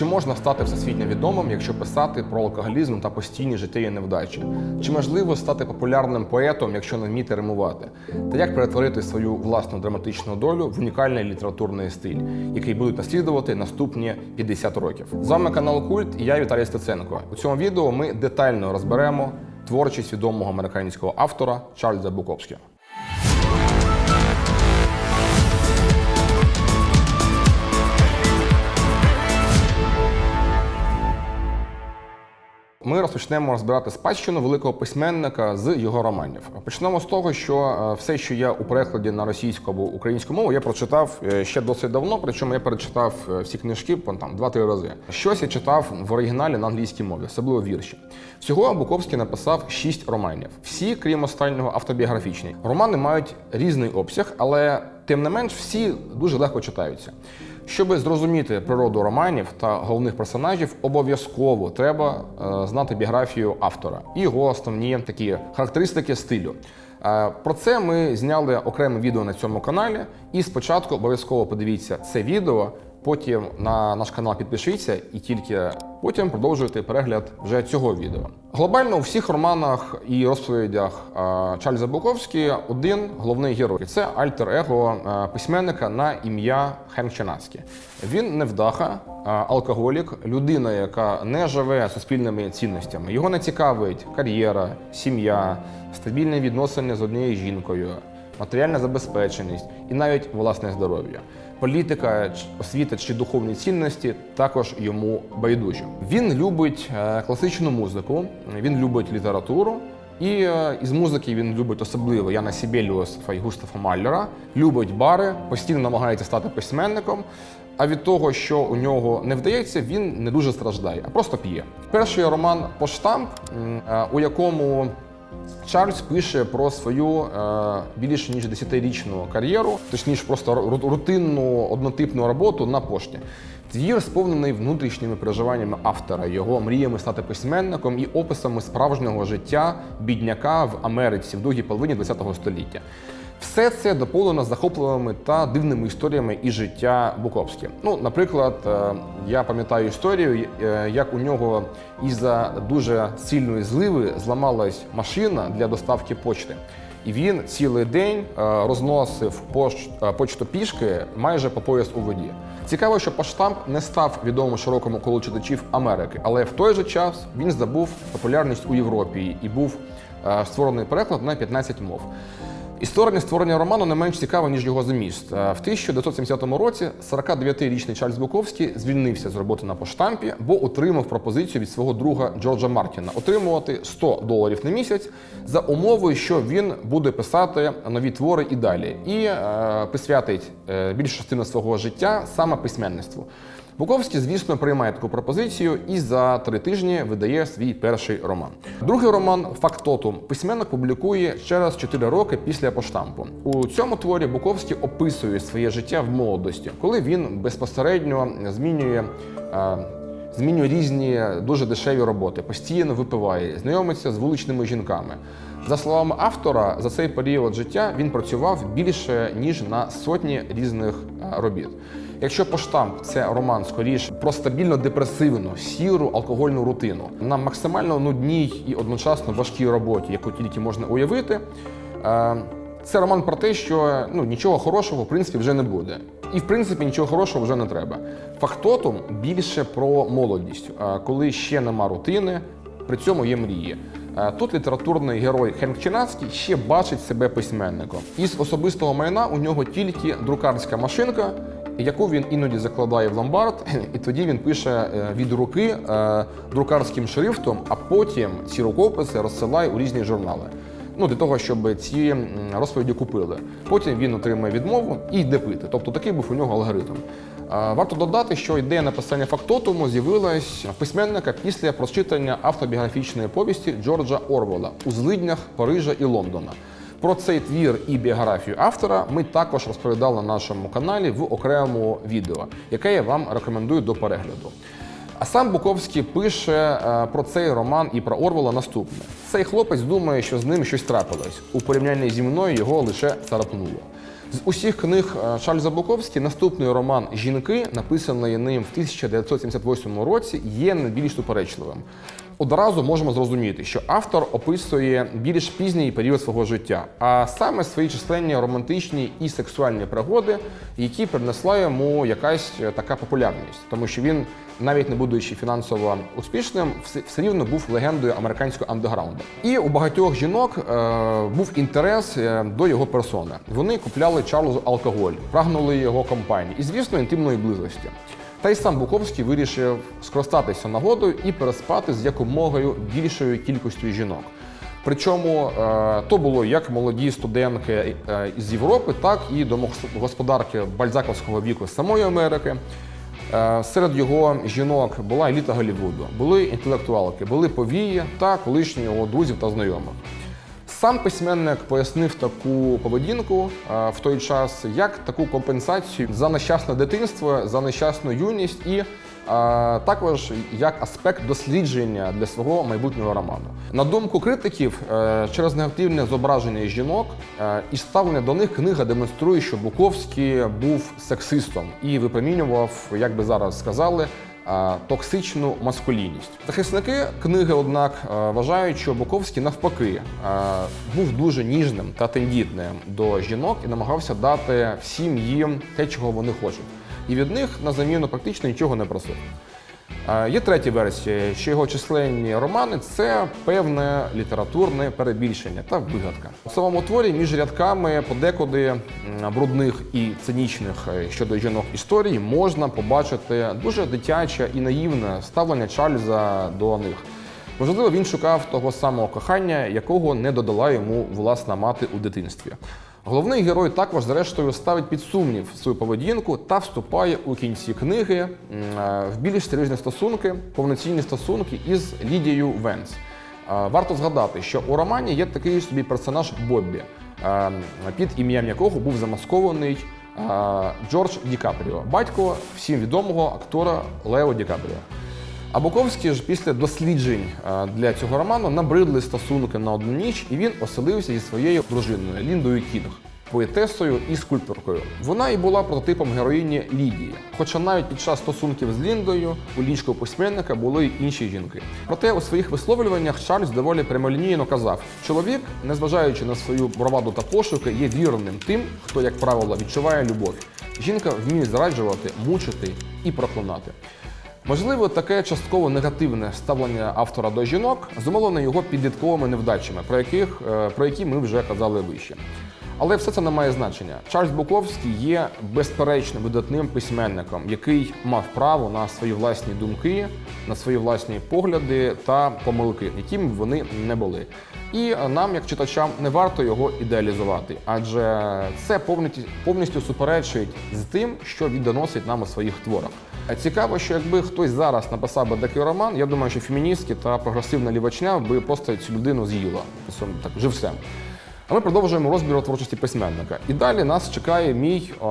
Чи можна стати всесвітньо відомим, якщо писати про алкоголізм та постійні життєві невдачі? Чи можливо стати популярним поетом, якщо не вміти римувати? Та як перетворити свою власну драматичну долю в унікальний літературний стиль, який будуть наслідувати наступні 50 років? З вами канал Культ і я Віталій Стеценко. У цьому відео ми детально розберемо творчість відомого американського автора Чарльза Буковського. Ми розпочнемо розбирати спадщину великого письменника з його романів. Почнемо з того, що е, все, що є у перекладі на російську або українську мову, я прочитав е, ще досить давно. Причому я перечитав е, всі книжки там два-три рази. Щось я читав в оригіналі на англійській мові, особливо вірші. Всього Буковський написав шість романів. Всі, крім останнього, автобіографічні. Романи мають різний обсяг, але тим не менш всі дуже легко читаються. Щоб зрозуміти природу романів та головних персонажів, обов'язково треба е, знати біографію автора і його основні такі характеристики стилю. Е, Про це ми зняли окреме відео на цьому каналі. І спочатку обов'язково подивіться це відео, потім на наш канал підпишіться і тільки потім продовжуйте перегляд вже цього відео. Глобально у всіх романах і розповідях Чарльза Буковські один головний герой це альтер-его письменника на ім'я Хенк Ченацький. Він невдаха, алкоголік, людина, яка не живе суспільними цінностями. Його не цікавить кар'єра, сім'я, стабільні відносини з однією жінкою, матеріальна забезпеченість і навіть власне здоров'я. Політика, освіта чи духовні цінності також йому байдужі. Він любить е, класичну музику, він любить літературу. І е, із музики він любить особливо Яна Сібеліуса і Густава Маллера, любить бари, постійно намагається стати письменником. А від того, що у нього не вдається, він не дуже страждає, а просто п'є. Перший роман Поштамп, е, у якому Чарльз пише про свою е, більше ніж 10-річну кар'єру, точніше, просто ру- рутинну однотипну роботу на пошті. Твір сповнений внутрішніми переживаннями автора, його мріями стати письменником і описами справжнього життя бідняка в Америці в другій половині ХХ століття. Все це доповнено захопливими та дивними історіями із життя Буковські. Ну, наприклад, е, я пам'ятаю історію, е, як у нього із-за дуже сильної зливи зламалась машина для доставки почти. І він цілий день е, розносив почту пішки майже по пояс у воді. Цікаво, що поштамп не став відомим широкому колу читачів Америки, але в той же час він здобув популярність у Європі і був створений переклад на 15 мов. Історія створення роману не менш цікава, ніж його зміст. Е, В 1970 році 49-річний Чарльз Буковський звільнився з роботи на поштампі, бо отримав пропозицію від свого друга Джорджа Мартіна отримувати 100 доларів на місяць за умовою, що він буде писати нові твори і далі, і е, присвятить е, більшу частину свого життя саме письменництву. Буковський, звісно, приймає таку пропозицію і за три тижні видає свій перший роман. Другий роман Фактотум письменник публікує через 4 роки після поштампу. У цьому творі Буковський описує своє життя в молодості, коли він безпосередньо змінює. е, Змінює різні дуже дешеві роботи, постійно випиває, знайомиться з вуличними жінками. За словами автора, за цей період життя він працював більше ніж на сотні різних е, робіт. Якщо поштамп це роман скоріше про стабільно депресивну, сіру алкогольну рутину на максимально нудній і одночасно важкій роботі, яку тільки можна уявити. е, Це роман про те, що ну нічого хорошого в принципі вже не буде, і в принципі нічого хорошого вже не треба. Фактотум більше про молодість, е, коли ще нема рутини, при цьому є мрії. Е, Тут літературний герой Хенк Чинацький ще бачить себе письменником. Із особистого майна у нього тільки друкарська машинка, яку він іноді закладає в ломбард, і тоді він пише е, від руки е, друкарським шрифтом, а потім ці рукописи розсилає у різні журнали. Ну, для того, щоб ці розповіді купили. Потім він отримує відмову і йде пити. Тобто такий був у нього алгоритм. Варто додати, що ідея написання фактотуму з'явилась письменника після прочитання автобіографічної повісті Джорджа Орвела у злиднях Парижа і Лондона. Про цей твір і біографію автора ми також розповідали на нашому каналі в окремому відео, яке я вам рекомендую до перегляду. А сам Буковський пише е, про цей роман і про Орвела наступне: цей хлопець думає, що з ним щось трапилось. У порівнянні зі мною його лише царапнуло. З усіх книг е, Чарльза Буковські наступний роман Жінки, написаний ним в 1978 році, є найбільш суперечливим. Одразу можемо зрозуміти, що автор описує більш пізній період свого життя, а саме свої численні романтичні і сексуальні пригоди, які принесла йому якась е, така популярність, тому що він, навіть не будучи фінансово успішним, все, рівно був легендою американського андеграунду. І у багатьох жінок е, був інтерес е, до його персони. Вони купляли Чарльзу алкоголь, прагнули його компанії і, звісно, інтимної близості. Та й сам Буковський вирішив скористатися нагодою і переспати з якомогою більшою кількістю жінок. Причому е, то було як молоді студентки е, із Європи, так і домогосподарки бальзаковського віку з самої Америки. Е, Серед його жінок була еліта Голлівуду, були інтелектуалки, були повії та колишні його друзів та знайомих. Сам письменник пояснив таку поведінку е, в той час як таку компенсацію за нещасне дитинство, за нещасну юність і е, також як аспект дослідження для свого майбутнього роману. На думку критиків, е, через негативне зображення жінок і ставлення до них книга демонструє, що Буковський був сексистом і випромінював, як би зараз сказали, токсичну маскулінність. Захисники книги, однак, вважають, що Буковський навпаки був дуже ніжним та тендітним до жінок і намагався дати всім їм те, чого вони хочуть. І від них на заміну практично нічого не просив. Є третя версія, що його численні романи це певне літературне перебільшення та вигадка. У самому творі між рядками подекуди брудних і цинічних е, щодо жінок історій можна побачити дуже дитяче і наївне ставлення Чарльза до них. Можливо, він шукав того самого кохання, якого не додала йому власна мати у дитинстві. Головний герой також, зрештою, ставить під сумнів свою поведінку та вступає у кінці книги е, в більш серйозні стосунки, повноцінні стосунки із Лідією Венс. Е, Варто згадати, що у романі є такий собі персонаж Боббі, е, під ім'ям якого був замаскований Джордж Ді Капріо, батько всім відомого актора Лео Ді Капріо. А Буковський ж після досліджень е, для цього роману набридли стосунки на одну ніч, і він оселився зі своєю дружиною Ліндою Кінг, поетесою і скульпторкою. Вона і була прототипом героїні Лідії. Хоча навіть під час стосунків з Ліндою у ліжку письменника були й інші жінки. Проте у своїх висловлюваннях Чарльз доволі прямолінійно казав: чоловік, незважаючи на свою браваду та пошуки, є вірним тим, хто, як правило, відчуває любов. Жінка вміє зраджувати, мучити і проклинати. Можливо, таке частково негативне ставлення автора до жінок зумовлене його підлітковими невдачами, про, яких, е, про які ми вже казали вище. Але все це не має значення. Чарльз Буковський є безперечно видатним письменником, який мав право на свої власні думки, на свої власні погляди та помилки, якими вони не були. І нам, як читачам, не варто його ідеалізувати, адже це повністю, суперечить з тим, що він доносить нам у своїх творах. Цікаво, що якби хтось зараз написав би такий роман, я думаю, що феміністки та прогресивна лівачня би просто цю людину з'їла так живцем. А ми продовжуємо розбір творчості письменника. І далі нас чекає мій е,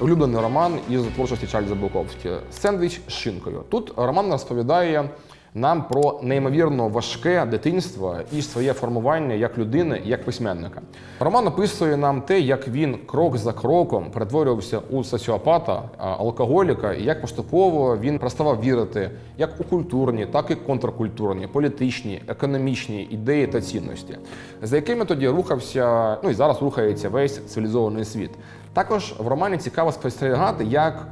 улюблений роман із творчості Чарльза Буковського Сендвіч з шинкою. Тут роман розповідає нам про неймовірно важке дитинство і своє формування як людини, як письменника. Роман описує нам те, як він крок за кроком перетворювався у соціопата, алкоголіка, і як поступово він переставав вірити як у культурні, так і контркультурні, політичні, економічні ідеї та цінності, за якими тоді рухався, ну і зараз рухається весь цивілізований світ. Також в романі цікаво спостерігати, як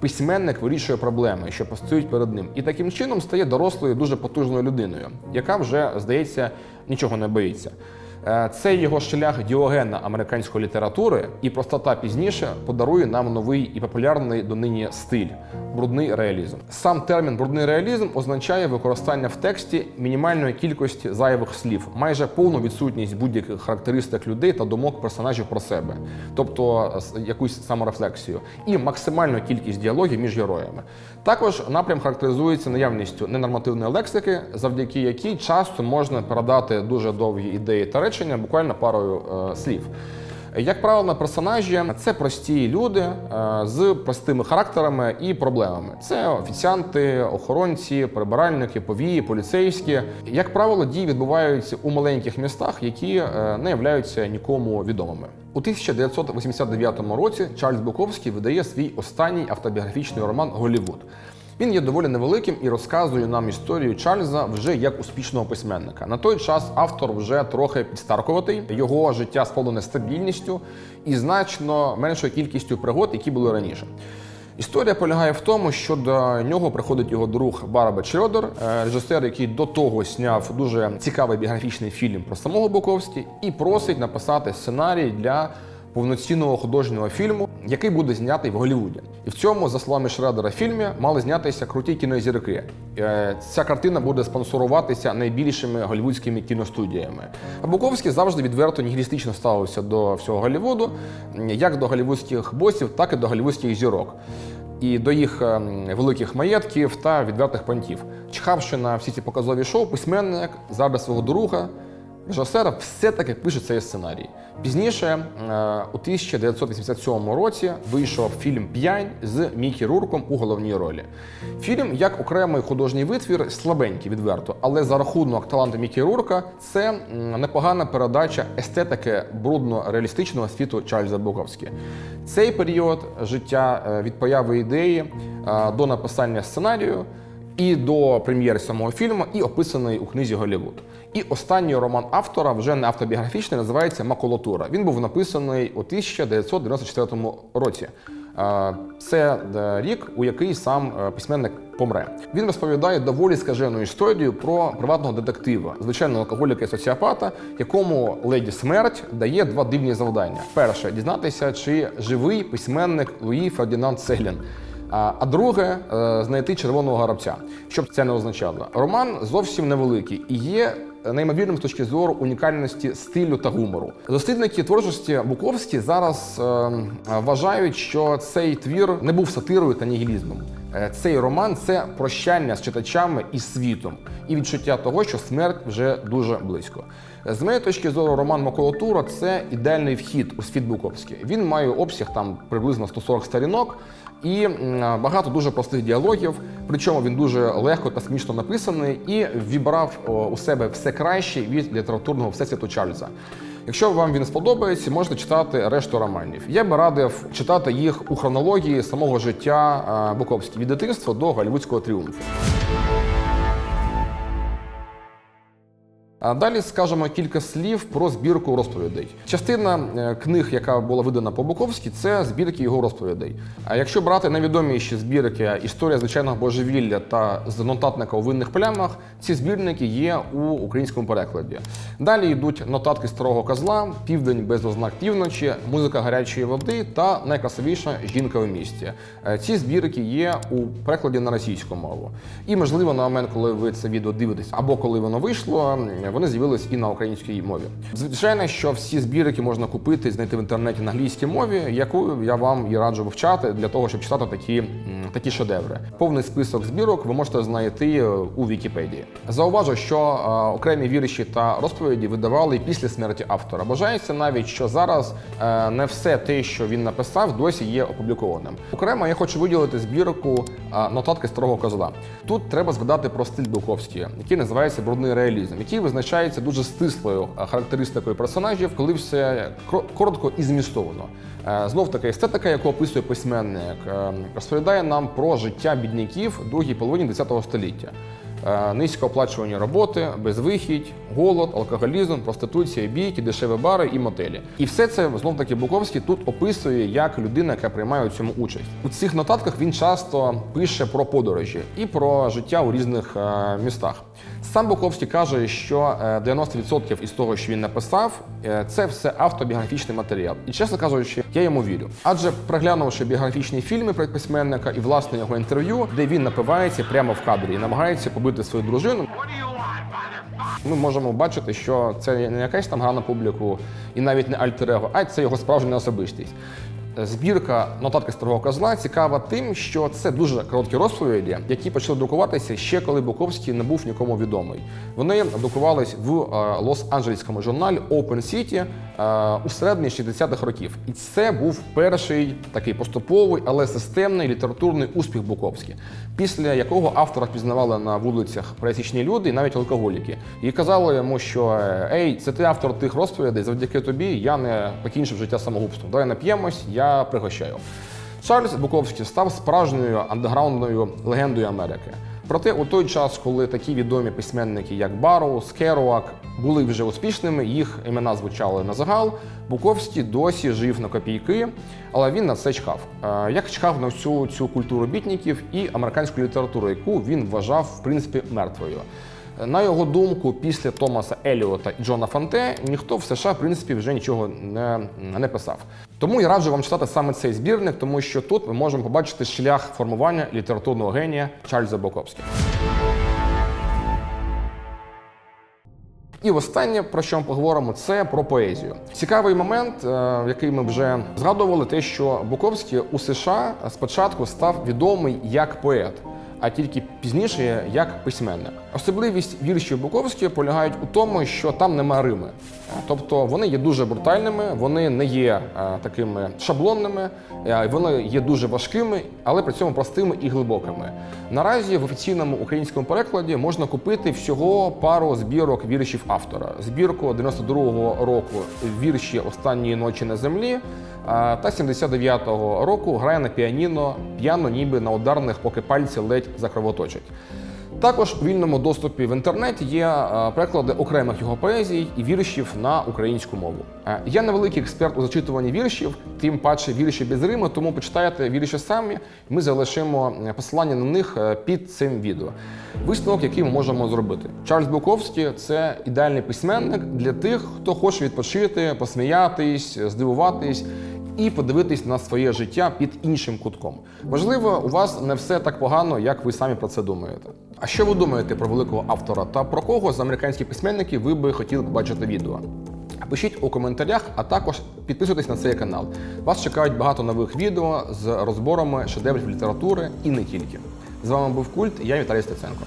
письменник вирішує проблеми, що постають перед ним, і таким чином стає дорослою, дуже потужною людиною, яка вже здається нічого не боїться. Е, Це його шлях діогена американської літератури, і простота пізніше подарує нам новий і популярний донині стиль брудний реалізм. Сам термін брудний реалізм означає використання в тексті мінімальної кількості зайвих слів, майже повну відсутність будь-яких характеристик людей та думок персонажів про себе, тобто е, якусь саморефлексію, і максимальну кількість діалогів між героями. Також напрям характеризується наявністю ненормативної лексики, завдяки якій часто можна передати дуже довгі ідеї та речення буквально парою е, слів. Як правило, персонажі це прості люди е, з простими характерами і проблемами. Це офіціанти, охоронці, прибиральники, повії, поліцейські. Як правило, дії відбуваються у маленьких містах, які е, не являються нікому відомими. У 1989 році Чарльз Буковський видає свій останній автобіографічний роман Голівуд. Він є доволі невеликим і розказує нам історію Чарльза вже як успішного письменника. На той час автор вже трохи підстаркуватий, його життя сповнене стабільністю і значно меншою кількістю пригод, які були раніше. Історія полягає в тому, що до нього приходить його друг Бараба Чрьодер, е, режисер, який до того сняв дуже цікавий біографічний фільм про самого Буковський, і просить написати сценарій для повноцінного художнього фільму, який буде знятий в Голлівуді. І в цьому, за словами Шредера, фільмі мали знятися круті кінозірки. Е, Ця картина буде спонсоруватися найбільшими голлівудськими кіностудіями. А Буковський завжди відверто нігілістично ставився до всього Голлівуду, як до голлівудських босів, так і до голлівудських зірок. І до їх ем, великих маєтків та відвертих понтів. Чхавши на всі ці показові шоу, письменник заради свого друга режисера все-таки пише цей сценарій. Пізніше, е, у 1987 році, вийшов фільм П'янь з Мікі Рурком у головній ролі. Фільм як окремий художній витвір слабенький відверто, але за рахунок таланту Мікі Рурка це непогана передача естетики брудно-реалістичного світу Чарльза Буковські. Цей період життя е, від появи ідеї е, до написання сценарію і до прем'єри самого фільму, і описаний у книзі Голлівуд. І останній роман автора, вже не автобіографічний, називається Макулатура. Він був написаний у 1994 році. Це е, рік, у який сам е, письменник помре. Він розповідає доволі скажену історію про приватного детектива, звичайного алкоголіка і соціопата, якому леді смерть дає два дивні завдання: перше дізнатися, чи живий письменник Луї Фердінанд Селін. А друге е, знайти червоного горобця, щоб це не означало. Роман зовсім невеликий і є неймовірним з точки зору унікальності стилю та гумору. Дослідники творчості Буковські зараз е, вважають, що цей твір не був сатирою та нігілізмом. Е, Цей роман це прощання з читачами і світом, і відчуття того, що смерть вже дуже близько. З моєї точки зору, роман Макулатура це ідеальний вхід у світ Буковський. Він має обсяг там приблизно 140 сторінок і багато дуже простих діалогів. Причому він дуже легко та смішно написаний і вібрав у себе все краще від літературного всесвіту Чарльза. Якщо вам він сподобається, можете читати решту романів. Я би радив читати їх у хронології самого життя е, Буковського від дитинства до голівудського тріумфу. А далі скажемо кілька слів про збірку розповідей. Частина е, книг, яка була видана по Буковськи, це збірки його розповідей. А якщо брати найвідоміші збірки Історія звичайного божевілля та з нотатника у винних плямах, ці збірники є у українському перекладі. Далі йдуть нотатки старого козла, південь без ознак півночі, музика гарячої води та найкрасивіша жінка у місті. Е, Ці збірки є у перекладі на російську мову. І можливо, на момент, коли ви це відео дивитесь, або коли воно вийшло, вони з'явились і на українській мові. Звичайно, що всі збірки можна купити і знайти в інтернеті на англійській мові, яку я вам і раджу вивчати для того, щоб читати такі, такі шедеври. Повний список збірок ви можете знайти у Вікіпедії. Зауважу, що е, окремі вірші та розповіді видавали після смерті автора. Бажається навіть, що зараз е, не все те, що він написав, досі є опублікованим. Окремо я хочу виділити збірку е, нотатки старого козла. Тут треба згадати про стиль Духовський, який називається брудний реалізм, який визначається дуже стислою е, характеристикою персонажів, коли все коротко і змістовно. Е, Знов таки естетика, яку описує письменник, е, розповідає нам про життя бідняків другій половині ХХ століття. Низькооплачувані роботи, безвихідь, голод, алкоголізм, проституція, бійки, дешеві бари і мотелі. І все це знов таки Буковський тут описує як людина, яка приймає у цьому участь. У цих нотатках він часто пише про подорожі і про життя у різних містах. Сам Буковський каже, що е, 90% із того, що він написав, е, це все автобіографічний матеріал. І чесно кажучи, я йому вірю. Адже проглянувши біографічні фільми про письменника і власне його інтерв'ю, де він напивається прямо в кадрі і намагається побити свою дружину. Ми можемо бачити, що це не якась там гра на публіку і навіть не альтер-его, а це його справжня особистість. Збірка нотатки старого козла цікава тим, що це дуже короткі розповіді, які почали друкуватися ще коли Буковський не був нікому відомий. Вони друкувались в е, Лос-Анджелеському журналі Open City е, у середині 60-х років. І це був перший такий поступовий, але системний літературний успіх Буковський, після якого автора пізнавали на вулицях пересічні люди навіть алкоголіки. І казали йому, що ей, це ти автор тих розповідей, завдяки тобі я не покінчив життя самогубством. Давай нап'ємось, я пригощаю. Чарльз Буковський став справжньою андеграундною легендою Америки. Проте у той час, коли такі відомі письменники, як Барроуз, Керуак, були вже успішними, їх імена звучали на загал. Буковський досі жив на копійки, але він на це чхав. Е, Як чхав на всю цю культуру бітників і американську літературу, яку він вважав в принципі мертвою. На його думку, після Томаса Еліота і Джона Фанте ніхто в США в принципі вже нічого не, не писав. Тому я раджу вам читати саме цей збірник, тому що тут ми можемо побачити шлях формування літературного генія Чарльза Буковського. І останнє, про що ми поговоримо, це про поезію. Цікавий момент, е, який ми вже згадували, те, що Буковський у США спочатку став відомий як поет, а тільки пізніше як письменник. Особливість віршів Буковського полягають у тому, що там нема рими. Тобто вони є дуже брутальними, вони не є е, такими шаблонними, е, вони є дуже важкими, але при цьому простими і глибокими. Наразі в офіційному українському перекладі можна купити всього пару збірок віршів автора. Збірку 92-го року вірші останньої ночі на землі та 79-го року грає на піаніно п'яно, ніби на ударних, поки пальці ледь закровоточать. Також у вільному доступі в інтернеті є переклади окремих його поезій і віршів на українську мову. Я невеликий експерт у зачитуванні віршів, тим паче вірші без Риму, тому почитайте вірші самі. Ми залишимо е, посилання на них е, під цим відео. Висновок, який ми можемо зробити. Чарльз Буковський це ідеальний письменник для тих, хто хоче відпочити, посміятись, здивуватись і подивитись на своє життя під іншим кутком. Можливо, у вас не все так погано, як ви самі про це думаєте. А що ви думаєте про великого автора та про кого з американських письменників ви би хотіли побачити відео? Пишіть у коментарях, а також підписуйтесь на цей канал. Вас чекають багато нових відео з розборами шедеврів літератури і не тільки. З вами був Культ, я Віталій Стеценко.